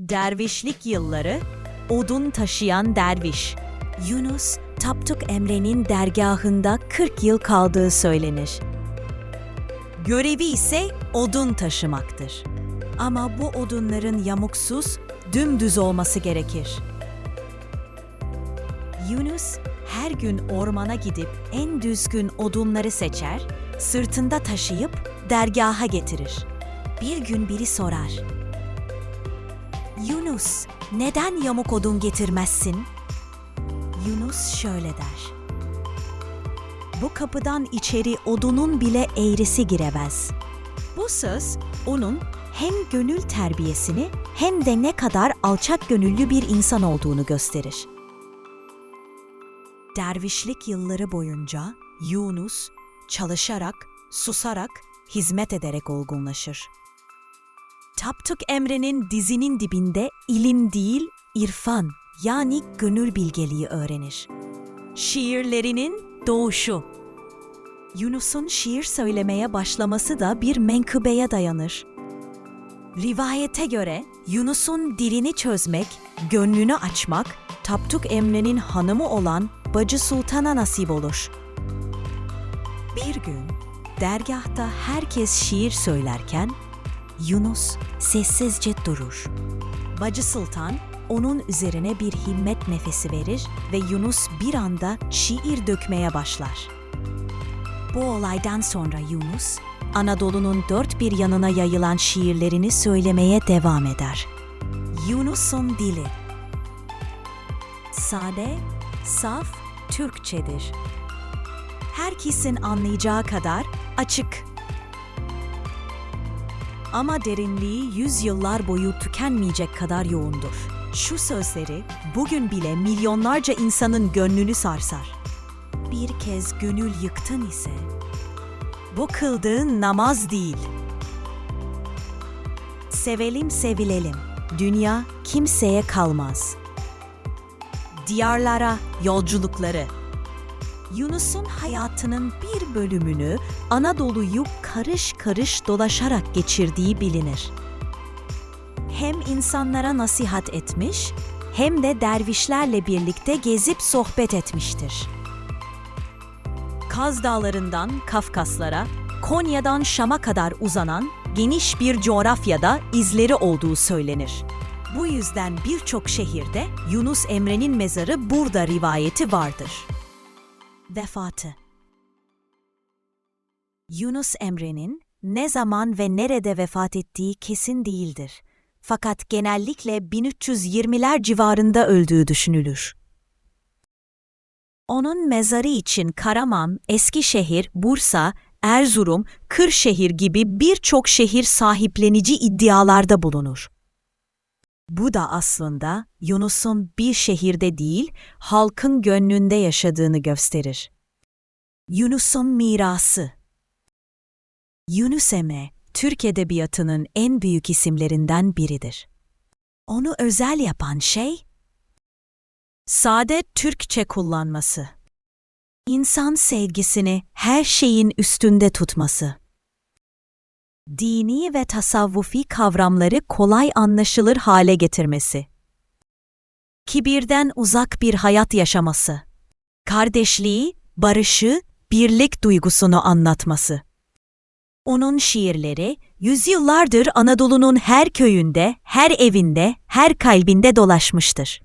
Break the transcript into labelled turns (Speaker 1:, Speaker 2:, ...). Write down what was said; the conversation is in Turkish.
Speaker 1: Dervişlik yılları, odun taşıyan derviş. Yunus, Tapduk Emre'nin dergahında 40 yıl kaldığı söylenir. Görevi ise odun taşımaktır. Ama bu odunların yamuksuz, dümdüz olması gerekir. Yunus her gün ormana gidip en düzgün odunları seçer, sırtında taşıyıp dergaha getirir. Bir gün biri sorar. Yunus, neden yamuk odun getirmezsin? Yunus şöyle der. Bu kapıdan içeri odunun bile eğrisi giremez. Bu söz onun hem gönül terbiyesini hem de ne kadar alçak gönüllü bir insan olduğunu gösterir. Dervişlik yılları boyunca Yunus çalışarak, susarak, hizmet ederek olgunlaşır. Tapduk Emre'nin dizinin dibinde ilim değil, irfan yani gönül bilgeliği öğrenir. Şiirlerinin doğuşu Yunus'un şiir söylemeye başlaması da bir menkıbeye dayanır. Rivayete göre Yunus'un dilini çözmek, gönlünü açmak, Tapduk Emre'nin hanımı olan Bacı Sultan'a nasip olur. Bir gün dergahta herkes şiir söylerken Yunus sessizce durur. Bacı Sultan onun üzerine bir himmet nefesi verir ve Yunus bir anda şiir dökmeye başlar. Bu olaydan sonra Yunus, Anadolu'nun dört bir yanına yayılan şiirlerini söylemeye devam eder. Yunus'un dili Sade, saf, Türkçedir. Herkesin anlayacağı kadar açık. Ama derinliği yüzyıllar boyu tükenmeyecek kadar yoğundur. Şu sözleri bugün bile milyonlarca insanın gönlünü sarsar. Bir kez gönül yıktın ise bu kıldığın namaz değil. Sevelim sevilelim. Dünya kimseye kalmaz. Diyarlara yolculukları. Yunus'un hayatının bir bölümünü Anadolu'yu karış karış dolaşarak geçirdiği bilinir. Hem insanlara nasihat etmiş, hem de dervişlerle birlikte gezip sohbet etmiştir. Kaz Dağları'ndan Kafkaslara, Konya'dan Şam'a kadar uzanan geniş bir coğrafyada izleri olduğu söylenir. Bu yüzden birçok şehirde Yunus Emre'nin mezarı burada rivayeti vardır. Vefatı Yunus Emre'nin ne zaman ve nerede vefat ettiği kesin değildir. Fakat genellikle 1320'ler civarında öldüğü düşünülür. Onun mezarı için Karaman, Eskişehir, Bursa, Erzurum, Kırşehir gibi birçok şehir sahiplenici iddialarda bulunur. Bu da aslında Yunus'un bir şehirde değil, halkın gönlünde yaşadığını gösterir. Yunus'un mirası Yunus Emre, Türk Edebiyatı'nın en büyük isimlerinden biridir. Onu özel yapan şey, sade Türkçe kullanması. İnsan sevgisini her şeyin üstünde tutması. Dini ve tasavvufi kavramları kolay anlaşılır hale getirmesi. Kibirden uzak bir hayat yaşaması. Kardeşliği, barışı, birlik duygusunu anlatması. Onun şiirleri yüzyıllardır Anadolu'nun her köyünde, her evinde, her kalbinde dolaşmıştır.